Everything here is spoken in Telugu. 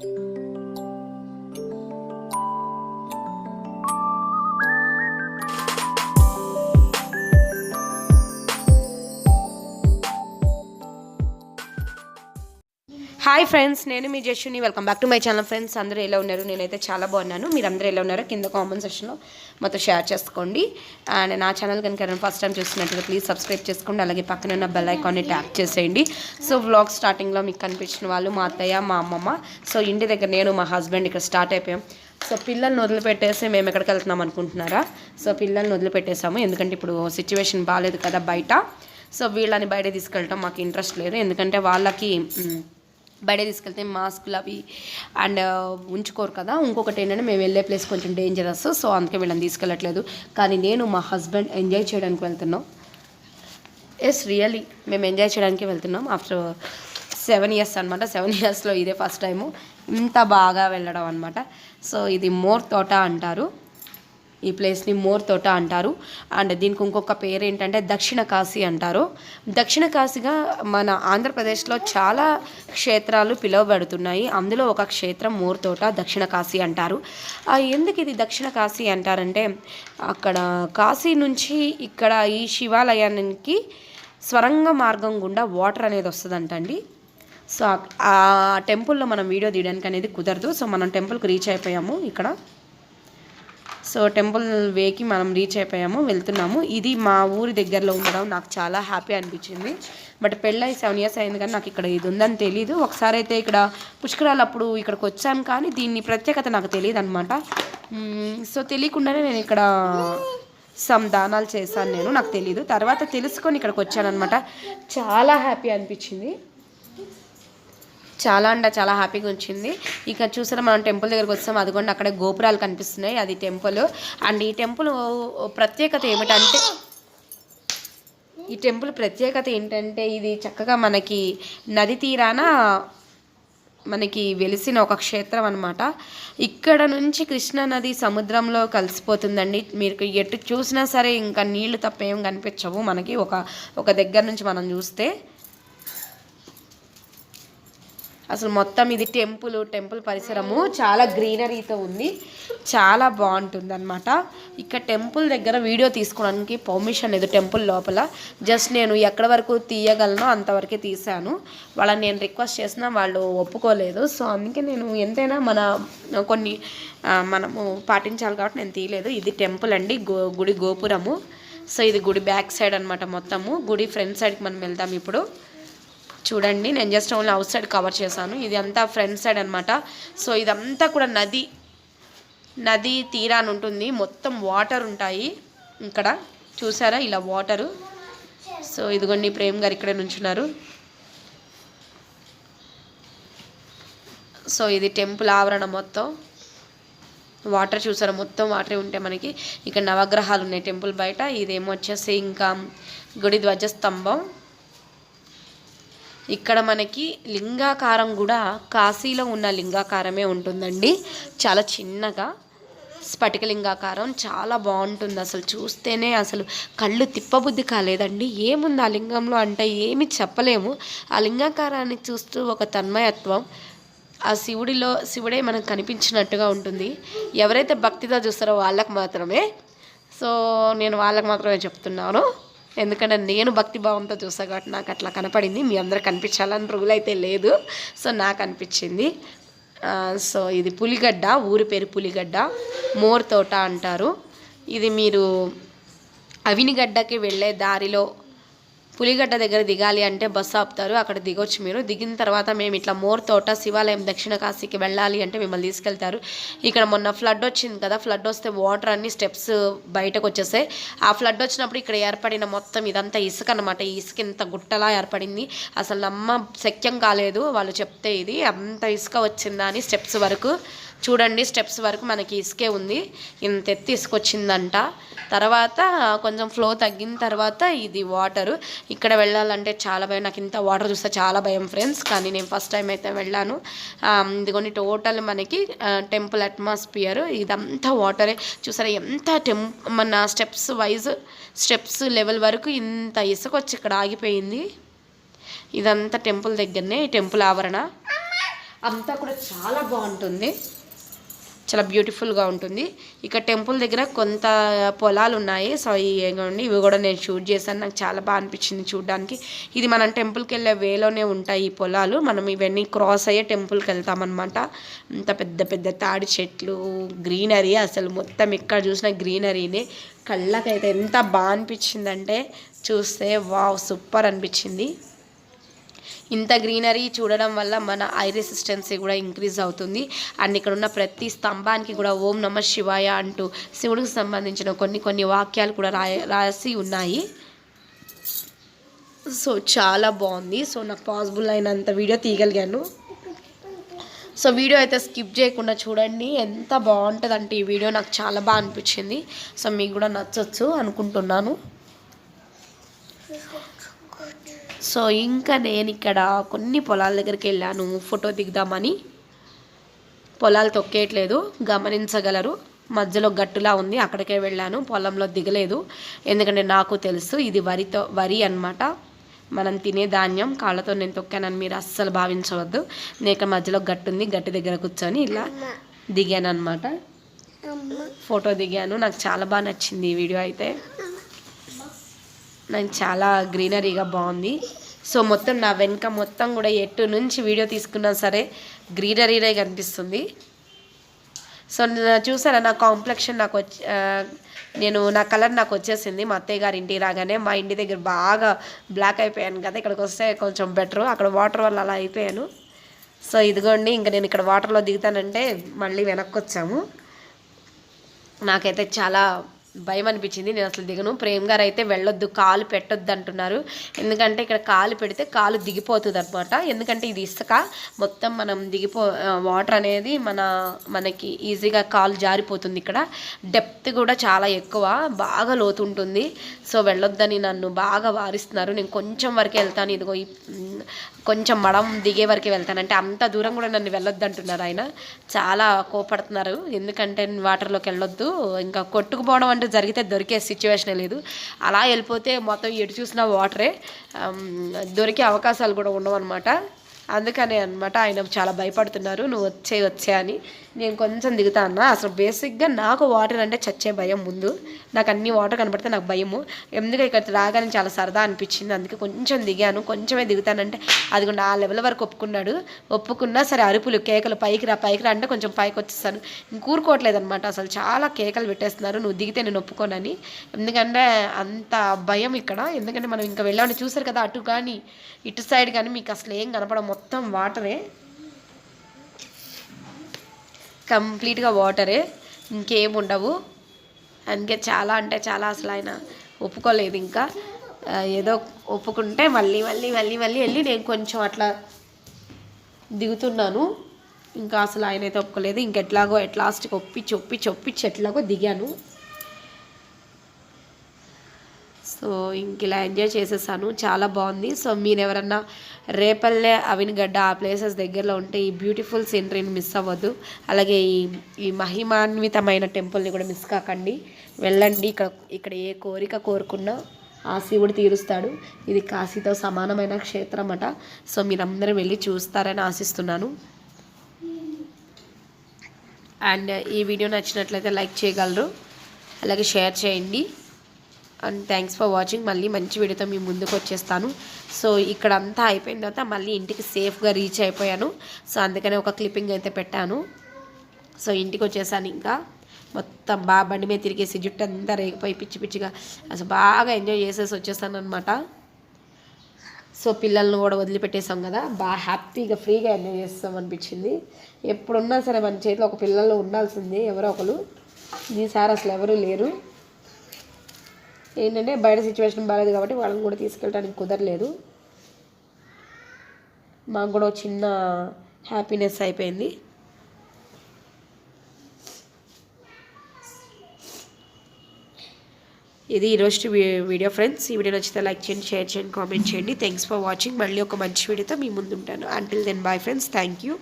Thank you. హాయ్ ఫ్రెండ్స్ నేను మీ జస్టుని welcome back to my channel friends అందరూ ఎలా ఉన్నారు? నేనైతే చాలా బాగున్నాను. మీరు అందరూ ఎలా ఉన్నారో కింద కామెంట్ సెక్షన్లో మొత్తం షేర్ చేసుకోండి. అండ్ నా ఛానల్ కనుక ఫస్ట్ టైం చూస్తున్నట్లయితే ప్లీజ్ సబ్స్క్రైబ్ చేసుకోండి. అలాగే పక్కన ఉన్న బెల్ ఐకాన్ని ట్యాప్ చేసేయండి. సో వ్లాగ్ స్టార్టింగ్లో మీకు కనిపించిన వాళ్ళు మా అత్తయ్య మా అమ్మమ్మ. సో ఇంటి దగ్గర నేను మా హస్బెండ్ ఇక్కడ స్టార్ట్ అయిపోయాం. సో పిల్లల్ని వదిలిపెట్టేసి మేము ఎక్కడికి వెళ్తున్నాం అనుకుంటున్నారా? సో పిల్లల్ని వదిలిపెట్టేసాము ఎందుకంటే ఇప్పుడు సిచ్యువేషన్ బాగాలేదు కదా బయట. సో వీళ్ళని బయట తీసుకెళ్ళటం మాకు ఇంట్రెస్ట్ లేదు. ఎందుకంటే వాళ్ళకి బయట తీసుకెళ్తే మాస్కులు అవి అండ్ uh, ఉంచుకోరు కదా. ఇంకొకటి ఏంటంటే మేము వెళ్ళే ప్లేస్ కొంచెం డేంజరస్ సో అందుకే వీళ్ళని తీసుకెళ్ళట్లేదు. కానీ నేను మా హస్బెండ్ ఎంజాయ్ చేయడానికి వెళ్తున్నాం. ఎస్ రియలీ మేము ఎంజాయ్ చేయడానికి వెళ్తున్నాం. ఆఫ్టర్ సెవెన్ ఇయర్స్ అనమాట సెవెన్ ఇయర్స్లో ఇదే ఫస్ట్ టైము ఇంత బాగా వెళ్ళడం అనమాట సో ఇది మోర్ తోట అంటారు. ఈ ప్లేస్ని మోర్ తోట అంటారు. అండ్ దీనికి ఇంకొక పేరు ఏంటంటే దక్షిణ కాశీ అంటారు. దక్షిణ కాశీగా మన ఆంధ్రప్రదేశ్లో చాలా క్షేత్రాలు పిలువబడుతున్నాయి. అందులో ఒక క్షేత్రం మోర్ తోట దక్షిణ కాశీ అంటారు. ఎందుకు ఇది దక్షిణ కాశీ అంటారంటే అక్కడ కాశీ నుంచి ఇక్కడ ఈ శివాలయానికి స్వరంగ మార్గం గుండా వాటర్ అనేది వస్తుందంటండి. సో ఆ టెంపుల్లో మనం వీడియో తీయడానికి అనేది కుదరదు. సో మనం టెంపుల్కి రీచ్ అయిపోయాము ఇక్కడ. సో టెంపుల్ వేకి మనం రీచ్ అయిపోయాము వెళ్తున్నాము. ఇది మా ఊరి దగ్గరలో ఉండడం నాకు చాలా హ్యాపీ అనిపించింది. బట్ పెళ్ళై సెవెన్ ఇయర్స్ అయింది కానీ నాకు ఇక్కడ ఇది ఉందని తెలియదు ఒకసారి అయితే ఇక్కడ పుష్కరాలు అప్పుడు ఇక్కడికి వచ్చాను కానీ దీన్ని ప్రత్యేకత నాకు తెలియదు అనమాట సో తెలియకుండానే నేను ఇక్కడ సమ్ దానాలు చేశాను నేను నాకు తెలియదు తర్వాత తెలుసుకొని ఇక్కడికి వచ్చాను అనమాట చాలా హ్యాపీ అనిపించింది. చాలా అంటే చాలా హ్యాపీగా వచ్చింది. ఇక చూసారా మనం టెంపుల్ దగ్గరకు వస్తాం అదిగోండి అక్కడ గోపురాలు కనిపిస్తున్నాయి. అది టెంపుల్ అండ్ ఈ టెంపుల్ ప్రత్యేకత ఏమిటంటే ఈ టెంపుల్ ప్రత్యేకత ఏంటంటే ఇది చక్కగా మనకి నది తీరాన మనకి వెలిసిన ఒక క్షేత్రం అనమాట ఇక్కడ నుంచి కృష్ణా నది సముద్రంలో కలిసిపోతుందండి. మీరు ఎటు చూసినా సరే ఇంకా నీళ్ళు తప్ప ఏం కనిపించవు. మనకి ఒక ఒక దగ్గర నుంచి మనం చూస్తే. అసలు మొత్తం ఇది టెంపుల్ టెంపుల్ పరిసరము. చాలా గ్రీనరీతో ఉంది. చాలా బాగుంటుంది అనమాట ఇక్కడ టెంపుల్ దగ్గర వీడియో తీసుకోవడానికి పర్మిషన్ లేదు టెంపుల్ లోపల. జస్ట్ నేను ఎక్కడ వరకు తీయగలనో అంతవరకే తీశాను. వాళ్ళని నేను రిక్వెస్ట్ చేసినా వాళ్ళు ఒప్పుకోలేదు. సో అందుకే నేను ఎంతైనా మన కొన్ని మనము పాటించాలి కాబట్టి నేను తీయలేదు. ఇది టెంపుల్ అండి. గో గుడి గోపురము. సో ఇది గుడి బ్యాక్ సైడ్ అనమాట మొత్తము. గుడి ఫ్రంట్ సైడ్కి మనం వెళ్దాం ఇప్పుడు. చూడండి నేను just only outside cover చేశాను. ఇది అంతా ఫ్రంట్ సైడ్ అనమాట సో ఇదంతా కూడా నది నది తీరాన్ని ఉంటుంది. మొత్తం వాటర్ ఉంటాయి. ఇక్కడ చూసారా? ఇలా వాటరు సో ఇదిగోండి ప్రేమ్ గారు ఇక్కడే నుంచున్నారు. సో ఇది టెంపుల్ ఆవరణ మొత్తం. వాటర్ చూసారా? మొత్తం వాటరే ఉంటే మనకి ఇక్కడ నవగ్రహాలు ఉన్నాయి టెంపుల్ బయట. ఇదేమో వచ్చేసి ఇంకా గుడి ధ్వజస్తంభం. ఇక్కడ మనకి లింగాకారం కూడా కాశీలో ఉన్న లింగాకారమే ఉంటుందండి. చాలా చిన్నగా స్ఫటిక లింగాకారం చాలా బాగుంటుంది అసలు. చూస్తేనే అసలు కళ్ళు తిప్పబుద్ధి కాలేదండి. ఏముంది ఆ లింగంలో అంటే ఏమి చెప్పలేము. ఆ లింగాకారాన్ని చూస్తూ ఒక తన్మయత్వం ఆ శివుడిలో శివుడే మనకు కనిపించినట్టుగా ఉంటుంది. ఎవరైతే భక్తితో చూస్తారో వాళ్ళకి మాత్రమే. సో నేను వాళ్ళకి మాత్రమే చెప్తున్నాను. ఎందుకంటే నేను భక్తి భావంతో చూస్తాను కాబట్టి నాకు అట్లా కనపడింది. మీ అందరు కనిపించాలని రూల్ అయితే లేదు. సో నాకు అనిపించింది. సో ఇది పులిగడ్డ ఊరి పేరు పులిగడ్డ. మోర్ తోట అంటారు. ఇది మీరు అవినిగడ్డకి వెళ్ళే దారిలో పులిగడ్డ దగ్గర దిగాలి అంటే బస్సు ఆపుతారు. అక్కడ దిగొచ్చు మీరు. దిగిన తర్వాత మేము ఇట్లా మోర్ తోట శివాలయం దక్షిణ కాశీకి వెళ్ళాలి అంటే మిమ్మల్ని తీసుకెళ్తారు. ఇక్కడ మొన్న ఫ్లడ్ వచ్చింది కదా ఫ్లడ్ వస్తే వాటర్ అన్ని స్టెప్స్ బయటకు వచ్చేసాయి. ఆ ఫ్లడ్ వచ్చినప్పుడు ఇక్కడ ఏర్పడిన మొత్తం ఇదంతా ఇసుక అనమాట ఈ ఇసుక ఇంత గుట్టలా ఏర్పడింది. అసలు నమ్మ శక్యం కాలేదు వాళ్ళు చెప్తే ఇది. అంత ఇసుక వచ్చిందా అని స్టెప్స్ వరకు చూడండి స్టెప్స్ వరకు మనకి ఇసుకే ఉంది. ఇంత ఎత్తి ఇసుక వచ్చిందంట తర్వాత కొంచెం ఫ్లో తగ్గిన తర్వాత ఇది వాటరు ఇక్కడ వెళ్ళాలంటే చాలా భయం. నాకు ఇంత వాటర్ చూస్తే చాలా భయం ఫ్రెండ్స్ కానీ నేను ఫస్ట్ టైం అయితే వెళ్ళాను. ఇదిగోని టోటల్ మనకి టెంపుల్ అట్మాస్ఫియర్ ఇదంతా వాటరే చూసారా ఎంత టెం మన స్టెప్స్ వైజ్ స్టెప్స్ లెవెల్ వరకు ఇంత ఇసుక వచ్చి ఇక్కడ ఆగిపోయింది. ఇదంతా టెంపుల్ దగ్గరనే ఈ టెంపుల్ ఆవరణ. అంతా కూడా చాలా బాగుంటుంది. చాలా బ్యూటిఫుల్గా ఉంటుంది. ఇక టెంపుల్ దగ్గర కొంత పొలాలు ఉన్నాయి సో ఇవ్వండి ఇవి కూడా నేను షూట్ చేశాను. నాకు చాలా బాగా అనిపించింది చూడడానికి. ఇది మనం టెంపుల్కి వెళ్ళే వేలోనే ఉంటాయి ఈ పొలాలు. మనం ఇవన్నీ క్రాస్ అయ్యే టెంపుల్కి వెళ్తామన్నమాట. ఇంత పెద్ద పెద్ద తాడి చెట్లు గ్రీనరీ అసలు మొత్తం ఎక్కడ చూసినా గ్రీనరీనే. కళ్ళకైతే ఎంత బాగా అనిపించిందంటే చూస్తే వావ్ సూపర్ అనిపించింది. ఇంత గ్రీనరీ చూడడం వల్ల మన ఐ రెసిస్టెన్సీ కూడా ఇంక్రీజ్ అవుతుంది. అండ్ ఇక్కడ ఉన్న ప్రతి స్తంభానికి కూడా ఓం నమ శివాయ అంటూ శివుడికి సంబంధించిన కొన్ని కొన్ని వాక్యాలు కూడా రాయ రాసి ఉన్నాయి. సో చాలా బాగుంది. సో నాకు పాసిబుల్ అయినంత వీడియో తీయగలిగాను. సో వీడియో అయితే స్కిప్ చేయకుండా చూడండి. ఎంత బాగుంటుందంటే ఈ వీడియో నాకు చాలా బాగా అనిపించింది. సో మీకు కూడా నచ్చొచ్చు అనుకుంటున్నాను. సో ఇంకా నేను ఇక్కడ కొన్ని పొలాల దగ్గరికి వెళ్ళాను. ఫోటో దిగుదామని. పొలాలు తొక్కేయట్లేదు గమనించగలరు. మధ్యలో గట్టులా ఉంది అక్కడికే వెళ్ళాను. పొలంలో దిగలేదు. ఎందుకంటే నాకు తెలుసు ఇది వరితో వరి అన్నమాట. మనం తినే ధాన్యం కాళ్ళతో నేను తొక్కానని మీరు అస్సలు భావించవద్దు. నేను మధ్యలో గట్టు ఉంది గట్టి దగ్గర కూర్చొని ఇలా దిగాను అనమాట ఫోటో దిగాను నాకు చాలా బాగా నచ్చింది ఈ వీడియో అయితే. నాకు చాలా గ్రీనరీగా బాగుంది. సో మొత్తం నా వెనుక మొత్తం కూడా ఎటు నుంచి వీడియో తీసుకున్నా సరే గ్రీనరీనే కనిపిస్తుంది. సో చూసారా నా కాంప్లెక్షన్ నాకు వచ్చి నేను నా కలర్ నాకు వచ్చేసింది. మా అత్తయ్య గారి ఇంటికి రాగానే మా ఇంటి దగ్గర బాగా బ్లాక్ అయిపోయాను కదా ఇక్కడికి వస్తే కొంచెం బెటర్. అక్కడ వాటర్ వల్ల అలా అయిపోయాను. సో ఇదిగోండి ఇంకా నేను ఇక్కడ వాటర్లో దిగుతానంటే మళ్ళీ వెనక్కి వచ్చాము. నాకైతే చాలా భయం అనిపించింది నేను అసలు దిగను. ప్రేమ్ గారు అయితే వెళ్ళొద్దు కాలు పెట్టొద్దు అంటున్నారు ఎందుకంటే ఇక్కడ కాలు పెడితే కాలు దిగిపోతుంది అనమాట ఎందుకంటే ఇది ఇసుక. మొత్తం మనం దిగిపో వాటర్ అనేది మన మనకి ఈజీగా కాలు జారిపోతుంది ఇక్కడ. డెప్త్ కూడా చాలా ఎక్కువ. బాగా లోతు ఉంటుంది సో వెళ్ళొద్దని నన్ను బాగా వారిస్తున్నారు. నేను కొంచెం వరకే వెళ్తాను. ఇదిగో కొంచెం మడం దిగే వరకే వెళ్తాను. అంటే అంత దూరం కూడా నన్ను వెళ్ళొద్దు అంటున్నారు ఆయన. చాలా కోపడుతున్నారు. ఎందుకంటే వాటర్లోకి వెళ్ళొద్దు. ఇంకా కొట్టుకుపోవడం అంటే జరిగితే దొరికే సిచ్యువేషన్ లేదు. అలా వెళ్ళిపోతే మొత్తం ఎటు చూసినా వాటరే దొరికే అవకాశాలు కూడా ఉండవు అనమాట అందుకనే అనమాట ఆయన చాలా భయపడుతున్నారు నువ్వు వచ్చే వచ్చే అని. నేను కొంచెం దిగుతా అన్న. అసలు బేసిక్గా నాకు వాటర్ అంటే చచ్చే భయం ముందు. నాకు అన్ని వాటర్ కనపడితే నాకు భయము. ఎందుకంటే ఇక్కడ రాగానే చాలా సరదా అనిపించింది. అందుకే కొంచెం దిగాను. కొంచెమే దిగుతానంటే అది కూడా ఆ లెవెల్ వరకు ఒప్పుకున్నాడు. ఒప్పుకున్నా సరే అరుపులు కేకలు పైకి రా పైకి రా అంటే కొంచెం పైకి వచ్చేస్తాను కూరుకోవట్లేదు అనమాట అసలు చాలా కేకలు పెట్టేస్తున్నారు. నువ్వు దిగితే నేను ఒప్పుకోనని. ఎందుకంటే అంత భయం ఇక్కడ. ఎందుకంటే మనం ఇంకా వెళ్ళామని చూసారు కదా అటు కానీ ఇటు సైడ్ కానీ మీకు అసలు ఏం కనపడం మొత్తం వాటరే. కంప్లీట్గా వాటరే. ఇంకేం ఉండవు. అందుకే చాలా అంటే చాలా అసలు ఆయన ఒప్పుకోలేదు ఇంకా. ఏదో ఒప్పుకుంటే మళ్ళీ మళ్ళీ మళ్ళీ మళ్ళీ వెళ్ళి నేను కొంచెం అట్లా దిగుతున్నాను. ఇంకా అసలు ఆయన అయితే ఒప్పుకోలేదు. ఇంకెట్లాగో ఎట్ లాస్ట్కి ఒప్పించి ఒప్పించి ఒప్పించి ఎట్లాగో దిగాను. సో ఇంక ఇలా ఎంజాయ్ చేసేసాను. చాలా బాగుంది. సో మీరు ఎవరన్నా రేపల్లె అవినిగడ్డ ఆ ప్లేసెస్ దగ్గరలో ఉంటే ఈ బ్యూటిఫుల్ సీనరీని మిస్ అవ్వద్దు. అలాగే ఈ ఈ మహిమాన్వితమైన టెంపుల్ని కూడా మిస్ కాకండి. వెళ్ళండి. ఇక్కడ ఇక్కడ ఏ కోరిక కోరుకున్నా ఆ శివుడు తీరుస్తాడు. ఇది కాశీతో సమానమైన క్షేత్రం అట సో మీరందరూ వెళ్ళి చూస్తారని ఆశిస్తున్నాను. అండ్ ఈ వీడియో నచ్చినట్లయితే లైక్ చేయగలరు. అలాగే షేర్ చేయండి. అండ్ థ్యాంక్స్ ఫర్ వాచింగ్ మళ్ళీ మంచి వీడియోతో మీ ముందుకు వచ్చేస్తాను. సో ఇక్కడ అంతా అయిపోయిన తర్వాత మళ్ళీ ఇంటికి సేఫ్గా రీచ్ అయిపోయాను. సో అందుకనే ఒక క్లిప్పింగ్ అయితే పెట్టాను. సో ఇంటికి వచ్చేసాను ఇంకా. మొత్తం బాగా బండి మీద తిరిగేసి జుట్టు అంతా రేగిపోయి పిచ్చి పిచ్చిగా అసలు బాగా ఎంజాయ్ చేసేసి వచ్చేసాను అనమాట సో పిల్లల్ని కూడా వదిలిపెట్టేసాం కదా. బాగా హ్యాపీగా ఫ్రీగా ఎంజాయ్ చేస్తాం అనిపించింది. ఎప్పుడున్నా సరే మన చేతిలో ఒక పిల్లలు ఉండాల్సిందే ఎవరో ఒకరు. ఈసారి అసలు ఎవరు లేరు. ఏంటంటే బయట సిచ్యువేషన్ బాగాలేదు కాబట్టి వాళ్ళని కూడా తీసుకెళ్ళడానికి కుదరలేదు. మాకు కూడా చిన్న హ్యాపీనెస్ అయిపోయింది. ఇది ఈరోజు వీడియో ఫ్రెండ్స్ ఈ వీడియో నచ్చితే లైక్ చేయండి షేర్ చేయండి కామెంట్ చేయండి. థ్యాంక్స్ ఫర్ వాచింగ్ మళ్ళీ ఒక మంచి వీడియోతో మీ ముందు ఉంటాను. Until then bye friends thank you